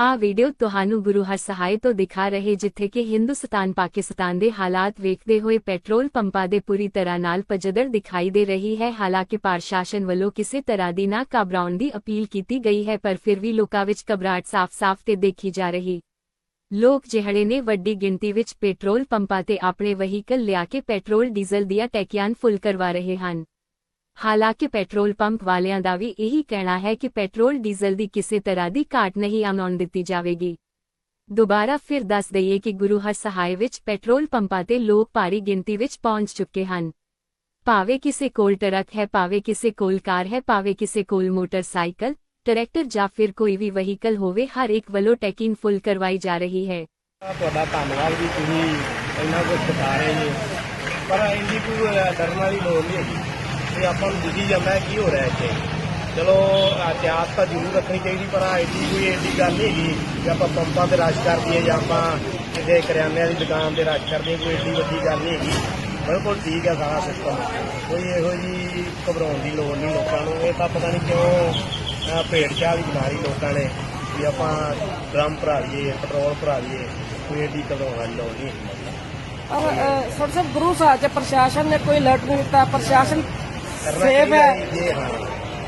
ਆ ਵੀਡੀਓ ਤੁਹਾਨੂੰ ਗੁਰੂ ਹਰਸਹਾਏ ਤੋਂ ਦਿਖਾ ਰਹੇ ਜਿੱਥੇ ਕਿ ਹਿੰਦੁਸਤਾਨ ਪਾਕਿਸਤਾਨ ਦੇ ਹਾਲਾਤ ਵੇਖਦੇ ਹੋਏ ਪੈਟਰੋਲ ਪੰਪਾਂ ਦੇ ਪੂਰੀ ਤਰ੍ਹਾਂ ਨਾਲ ਪਜਦਰ ਦਿਖਾਈ ਦੇ ਰਹੀ ਹੈ। ਹਾਲਾਂਕਿ ਪ੍ਰਸ਼ਾਸਨ ਵੱਲੋਂ ਕਿਸੇ ਤਰ੍ਹਾਂ ਦੀ ਨਾ ਘਬਰਾਉਣ ਦੀ ਅਪੀਲ ਕੀਤੀ ਗਈ ਹੈ, ਪਰ ਫਿਰ ਵੀ ਲੋਕਾਂ ਵਿੱਚ ਘਬਰਾਹਟ ਸਾਫ਼-ਸਾਫ਼ ਤੇ ਦੇਖੀ ਜਾ ਰਹੀ। ਲੋਕ ਜਿਹੜੇ ਨੇ ਵੱਡੀ ਗਿਣਤੀ ਵਿੱਚ ਪੈਟਰੋਲ ਪੰਪਾਂ ਤੇ ਆਪਣੇ ਵਹੀਕਲ ਲਿਆ ਕੇ ਪੈਟਰੋਲ ਡੀਜ਼ਲ ਦੀਆਂ ਟੈਕੀਆਂ ਫੁੱਲ ਕਰਵਾ ਰਹੇ ਹਨ। ਹਾਲਾਂਕਿ ਪੈਟਰੋਲ ਪੰਪ ਵਾਲਿਆਂ ਦਾ ਵੀ ਇਹੀ ਕਹਿਣਾ ਹੈ ਕਿ ਪੈਟਰੋਲ ਡੀਜ਼ਲ ਦੀ ਕਿਸੇ ਤਰ੍ਹਾਂ ਦੀ ਘਾਟ ਨਹੀਂ ਆਉਣ ਦਿੱਤੀ ਜਾਵੇਗੀ। ਦੁਬਾਰਾ ਫਿਰ ਦੱਸ ਦਈਏ ਕਿ ਗੁਰੂ ਹਰਸਹਾਏ ਵਿੱਚ ਪੈਟਰੋਲ ਪੰਪਾਂ ਤੇ ਲੋਕ ਭਾਰੀ ਗਿਣਤੀ ਵਿੱਚ ਪਹੁੰਚ ਚੁੱਕੇ ਹਨ। ਭਾਵੇਂ ਕਿਸੇ ਕੋਲ ਟਰੱਕ ਹੈ, ਭਾਵੇਂ ਕਿਸੇ ਕੋਲ ਕਾਰ ਹੈ, ਭਾਵੇਂ ਕਿਸੇ ਕੋਲ ਮੋਟਰਸਾਈਕਲ, ਟਰੈਕਟਰ ਜਾਂ ਫਿਰ ਕੋਈ ਵੀ ਵਹੀਕਲ ਹੋਵੇ, ਹਰ ਇੱਕ ਵੱਲੋਂ ਟੈਕਿੰਗ ਫੁੱਲ ਕਰਵਾਈ ਜਾ ਰਹੀ ਹੈ। ਤੁਹਾਡਾ ਧੰਨਵਾਦ ਵੀ ਤੁਸੀਂ ਇੰਨਾ ਕੁਝ ਬਤਾ ਰਹੇ ਜੀ ਪਰ ਇੰਨੀ ਕੋਈ ਡਰਨ ਵਾਲੀ ਲੋੜ ਨਹੀਂ ਹੈਗੀ। ਤੇ ਆਪਾਂ ਨੂੰ ਦਿਖੀ ਜਾਂਦਾ ਕੀ ਹੋ ਰਿਹਾ ਇੱਥੇ। ਚਲੋ, ਇਤਿਹਾਸ ਤਾਂ ਜ਼ਰੂਰ ਰੱਖਣੀ ਚਾਹੀਦੀ, ਪਰ ਐਡੀ ਕੋਈ ਐਡੀ ਗੱਲ ਨਹੀਂ ਹੈਗੀ ਕਿ ਆਪਾਂ ਪੰਪਾਂ ਤੇ ਰਸ਼ ਕਰ ਦਈਏ ਜਾਂ ਆਪਾਂ ਕਿਸੇ ਕਰਿਆਨੇ ਵਾਲੀ ਦੁਕਾਨ ਤੇ ਰਸ਼ ਕਰਦੇ ਕੋਈ ਐਡੀ ਵੱਡੀ ਗੱਲ ਨਹੀਂ ਹੈਗੀ। ਬਿਲਕੁਲ ਠੀਕ ਹੈ ਸਾਰਾ ਸਿਸਟਮ ਕੋਈ ਇਹੋ ਜੀ ਘਬਰਾਉਣ ਦੀ ਲੋੜ ਨਹੀਂ ਲੋਕਾਂ ਨੂੰ। ਇਹ ਤਾਂ ਪਤਾ ਨਹੀਂ ਕਿਉਂ ਭੇਡ ਚਾਲ ਦੀ ਬਿਮਾਰੀ ਲੋਕਾਂ ਨੇ ਵੀ ਆਪਾਂ ਡਰਮ ਭਰਾ ਲਈਏ, ਪੈਟਰੋਲ ਭਰਾ ਲਈਏ, ਕੋਈ ਐਡੀ ਘਬਰਾਉਣ ਵਾਲੀ ਲੋੜ ਨਹੀਂ ਔਰ ਗੁਰੂ ਸਾਹਿਬ ਦੇ ਪ੍ਰਸ਼ਾਸਨ ਨੇ ਕੋਈ ਅਲਰਟ ਨਹੀਂ ਦਿੱਤਾ। ਪ੍ਰਸ਼ਾਸਨ ਸੇਫ ਹੈ।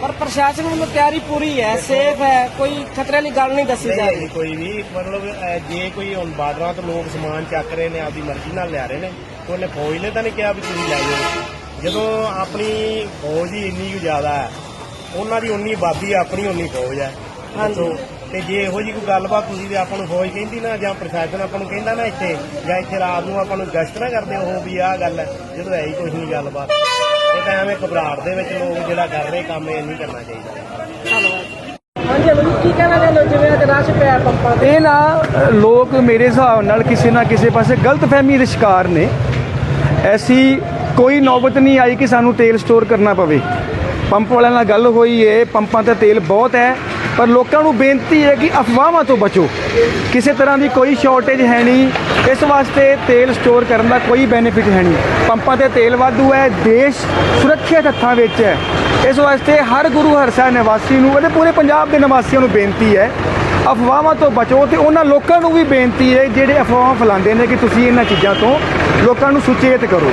ਪਰ ਪ੍ਰਸ਼ਾਸਨ ਵੱਲੋਂ ਤਿਆਰੀ ਪੂਰੀ ਹੈ ਸੇਫ ਹੈ ਕੋਈ ਖਤਰੇ ਵਾਲੀ ਗੱਲ ਨਹੀਂ ਦੱਸੀ ਜਾ ਰਹੀ। ਕੋਈ ਵੀ ਮਤਲਬ ਜੇ ਕੋਈ ਹੁਣ ਬਾਰਡਰਾਂ ਤੋਂ ਲੋਕ ਸਮਾਨ ਚੱਕ ਰਹੇ ਨੇ ਆਪਦੀ ਮਰਜ਼ੀ ਨਾਲ ਲਿਆ ਰਹੇ ਨੇ ਉਹਨੇ ਫੌਜ ਨੇ ਤਾਂ ਨਹੀਂ ਕਿਹਾ ਵੀ ਤੁਸੀਂ ਲੈ ਜਾਓ। ਜਦੋਂ ਆਪਣੀ ਫੌਜ ਹੀ ਇੰਨੀ ਕੁ ਜ਼ਿਆਦਾ ਹੈ ਉਹਨਾਂ ਦੀ ਉਨੀ ਆਬਾਦੀ ਆਪਣੀ ਉਨੀ ਫੌਜ ਹੈ। ਹਾਂਜੀ। ਤੇ ਜੇ ਇਹੋ ਜੀ ਕੋਈ ਗੱਲਬਾਤ ਤੁਸੀਂ ਤੇ ਆਪਾਂ ਨੂੰ ਫੌਜ ਕਹਿੰਦੀ ਨਾ ਜਾਂ ਪ੍ਰਸ਼ਾਸਨ ਆਪਾਂ ਨੂੰ ਕਹਿੰਦਾ ਨਾ ਇੱਥੇ ਜਾਂ ਇੱਥੇ ਰਾਤ ਨੂੰ ਆਪਾਂ ਨੂੰ ਗਸ਼ਤ ਨਾ ਕਰਦੇ ਉਹ ਵੀ ਆਹ ਗੱਲ ਹੈ ਜਦੋਂ ਹੈ ਹੀ ਕੁਝ ਨਹੀਂ ਗੱਲਬਾਤ। ਇਹ ਤਾਂ ਐਵੇਂ ਘਬਰਾਹਟ ਦੇ ਵਿੱਚ ਲੋਕ ਜਿਹੜਾ ਕਰ ਰਹੇ ਕੰਮ ਇਹ ਨਹੀਂ ਕਰਨਾ ਚਾਹੀਦਾ। ਧੰਨਵਾਦ ਹਾਂਜੀ ਅਮਨ ਜੀ ਕੀ ਕਹਿਣਾ ਚਾਹੁੰਦੇ ਹੋ? ਜਿਵੇਂ ਅੱਜ ਰਸ਼ ਪਿਆ ਪੰਪਾਂ ਤੇ। ਇਹ ਨਾ ਅ, ਲੋਕ ਮੇਰੇ ਹਿਸਾਬ ਨਾਲ ਕਿਸੇ ਨਾ ਕਿਸੇ ਪਾਸੇ ਗਲਤਫਹਿਮੀ ਦੇ ਸ਼ਿਕਾਰ ਨੇ। ਐਸੀ ਕੋਈ ਨੌਬਤ ਨਹੀਂ ਆਈ ਕਿ ਸਾਨੂੰ ਤੇਲ ਸਟੋਰ ਕਰਨਾ ਪਵੇ। ਪੰਪ ਵਾਲਿਆਂ ਨਾਲ ਗੱਲ ਹੋਈ ਏ ਪੰਪਾਂ ਤੇ ਤੇਲ ਬਹੁਤ ਹੈ। ਪਰ ਲੋਕਾਂ ਨੂੰ ਬੇਨਤੀ ਹੈ ਕਿ ਅਫਵਾਹਾਂ ਤੋਂ ਬਚੋ। ਕਿਸੇ ਤਰ੍ਹਾਂ ਦੀ ਕੋਈ ਸ਼ਾਰਟੇਜ ਹੈ ਨਹੀਂ। ਇਸ ਵਾਸਤੇ ਤੇਲ ਸਟੋਰ ਕਰਨ ਦਾ ਕੋਈ ਬੈਨੀਫਿਟ ਹੈ ਨਹੀਂ। ਪੰਪਾਂ ਤੇ ਤੇਲ ਵਾਧੂ ਹੈ, ਦੇਸ਼ ਸੁਰੱਖਿਅਤ ਹੱਥਾਂ ਵਿੱਚ ਹੈ। ਇਸ ਵਾਸਤੇ ਹਰ ਗੁਰੂ ਹਰ ਸਾਹਿਬ ਨਿਵਾਸੀ ਨੂੰ ਅਤੇ ਪੂਰੇ ਪੰਜਾਬ ਦੇ ਨਿਵਾਸੀਆਂ ਨੂੰ ਬੇਨਤੀ ਹੈ, ਅਫਵਾਹਾਂ ਤੋਂ ਬਚੋ ਤੇ ਉਹਨਾਂ ਲੋਕਾਂ ਨੂੰ ਵੀ ਬੇਨਤੀ ਹੈ, ਜਿਹੜੇ ਅਫਵਾਹਾਂ ਫੈਲਾਉਂਦੇ ਨੇ ਕਿ ਤੁਸੀਂ ਇਹਨਾਂ ਚੀਜ਼ਾਂ ਤੋਂ ਲੋਕਾਂ ਨੂੰ ਸੁਚੇਤ ਕਰੋ।